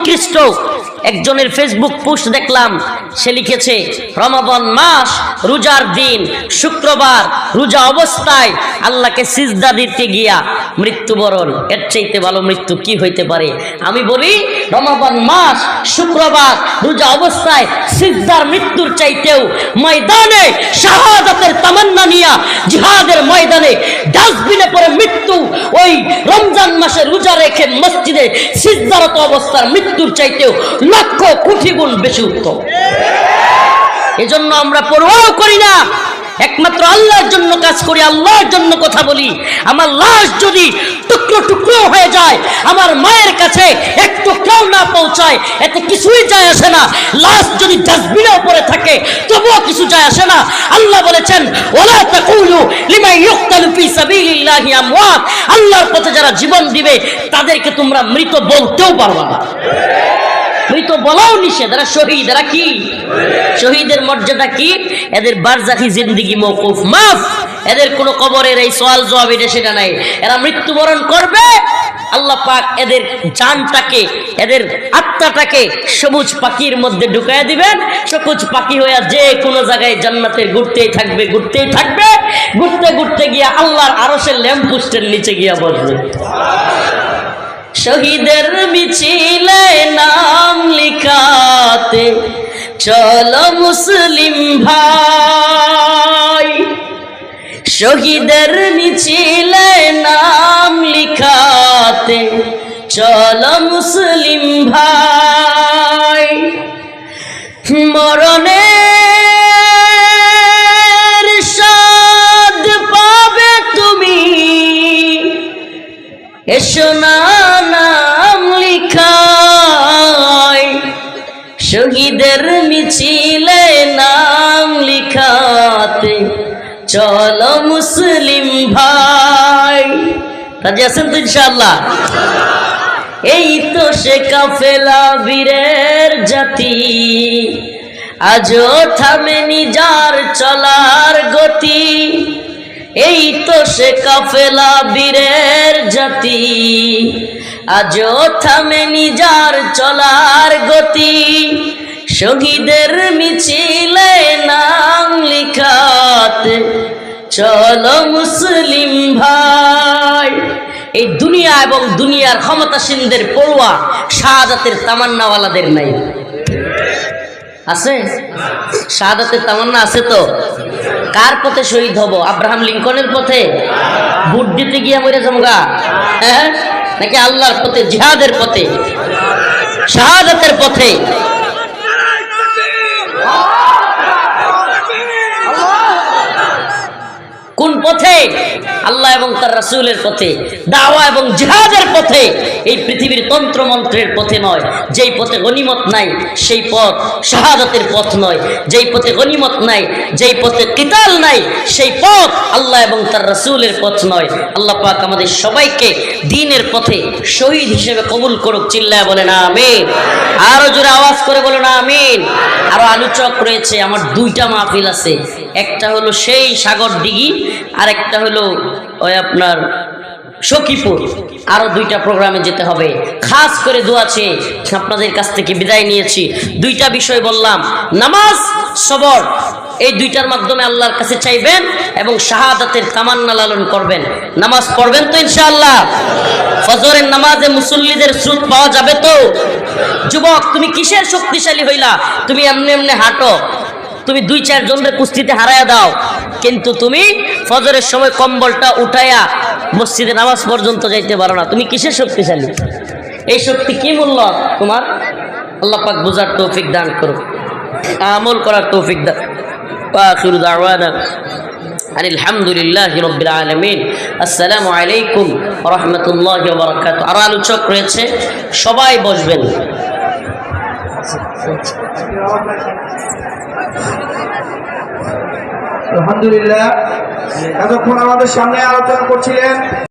উৎকৃষ্ট একজনের Facebook post দেখলাম, সে লিখেছে রমাবন মাস, রোজার দিন, শুক্রবার, রোজা অবস্থায় আল্লাহকে সিজদা দিতে গিয়া মৃত্যুবরণ। এর চাইতে ভালো মৃত্যু কি হইতে পারে? আমি বলি রমাবন মাস, শুক্রবার, রোজা অবস্থায় সিজদার মৃত্যুর চাইতেও ময়দানে শাহাদাতের তামান্না নিয়া জিহাদের ময়দানে ডাস্টবিনে পরে মৃত্যু ওই মাসে রোজা রেখে মসজিদে সিজদারত অবস্থার মৃত্যুর চাইতেও লক্ষ কোটি গুণ বেশি উত্তম। এজন্য আমরা পরোয়াও করি না। একমাত্র আল্লাহর জন্য কাজ করি, আল্লাহর জন্য কথা বলি। আমার লাশ যদি টুকরো টুকরো হয়ে যায়, আমার মায়ের কাছে পৌঁছায় এতে কিছুই যায় আসে না। লাশ যদি ডাস্টবিনে উপরে থাকে, তবুও কিছু যায় আসে না। আল্লাহ বলেছেন আল্লাহর পথে যারা জীবন দিবে, তাদেরকে তোমরা মৃত বলতেও পারবা না। মৃত বলাও নিষেধ। এরা শহীদ। এরা কি? শহীদের মর্যাদা কি? এদের বারজাখি জিন্দিগি মৌকুফ মাফ! এদের কোনো কবরের এই সওয়াল জবাব সেটা নাই। এরা মৃত্যুবরণ করবে আল্লাহ পাক এদের জানটাকে, এদের আত্মাটাকে সবুজ পাখির মধ্যে ঢুকায় দিবেন। সবুজ পাখি হইয়া যে কোনো জায়গায় জান্নাতের ঘুরতেই থাকবে ঘুরতেই থাকবে। ঘুরতে ঘুরতে গিয়া আল্লাহর আরশের ল্যাম্প পোস্টের নিচে গিয়া বসবে। শহীদের মিছিলে নাম লিখাতে, চলো মুসলিম ভাই। শহীদের মিছিলে নাম লিখাতে চলো মুসলিম ভাই। মরণে পাবে তুমি। এসো না নাম লিখাই শহীদের মিছিলে নাম লিখাতে চলো রাজি আছেন তো ইনশাআল্লাহ? এই তো সে কাফেলা বীরের জাতি। আজও থামেনি যার চলার গতি। এই তো সে কাফেলা বীরের জাতি। আজও থামেনি যার চলার গতি। শহীদের মিছিলে নাম লিখাতে চলো মুসলিম ভাই। এই দুনিয়া এবং দুনিয়ার ক্ষমতাসীনদের পড়ুয়া, শাহাদাতের তামান্নাওয়ালাদের নাই। আছে? শাহাদাতের তামান্না আছে তো? কার পথে শহীদ হব? আব্রাহাম লিঙ্কনের পথে? ভোট দিতে গিয়ে মরে জমগা হ্যাঁ? নাকি আল্লাহর পথে, জিহাদের পথে? শাহাদাতের পথে? পথে। আল্লাহ এবং তার রাসূলের পথে, দাওয়া এবং জিহাদের পথে, এই পৃথিবীর তন্ত্র মন্ত্রের পথে নয়, যেই পথে গনিমত নাই, সেই পথ শাহাদাতের পথ নয়, যেই পথে গনিমত নাই, যেই পথে কিতাল নাই, সেই পথ আল্লাহ এবং তার রাসূলের পথ নয়। আল্লাহ পাক আমাদের সবাইকে দিনের পথে শহীদ হিসেবে কবুল করুক, চিল্লায় বলে না আমিন। আরও জোরে আওয়াজ করে বলে না আমিন। আরও আলোচক রয়েছে, আমার দুইটা মাহফিল আছে। একটা হলো সেই সাগর দিঘি আর একটা হলো ওই আপনার সখীপুর, আরও দুইটা প্রোগ্রামে যেতে হবে। খাস করে দোয়াছে আপনাদের কাছ থেকে বিদায় নিয়েছি। দুইটা বিষয় বললাম। নামাজ, সবর, এই দুইটার মাধ্যমে আল্লাহর কাছে চাইবেন এবং শাহাদাতের তামান্না লালন করবেন। নামাজ পড়বেন তো ইনশাআল্লাহ? ফজরের নামাজে মুসল্লিদের স্রোত পাওয়া যাবে তো? যুবক, তুমি কিসের শক্তিশালী হইলা? তুমি এমনি এমনি হাঁটো। তুমি দুই চার জনের কুস্তিতে হারায়া দাও কিন্তু তুমি ফজরের সময় কম্বলটা উঠাইয়া মসজিদে নামাজ পর্যন্ত যাইতে পারো না তুমি কিসের শক্তিশালী এই শক্তি কি মূল্য তোমার আল্লাহ পাক বুঝার তৌফিক দান করো আমল করার তৌফিক দান وآخر دعوانا أن الحمد لله رب العالمين السلام عليكم ورحمة الله وبركاته আর আলোচক রয়েছে সবাই বসবেন আলহামদুলিল্লাহ। এতক্ষণ আমাদের সামনে আলোচনা করছিলেন।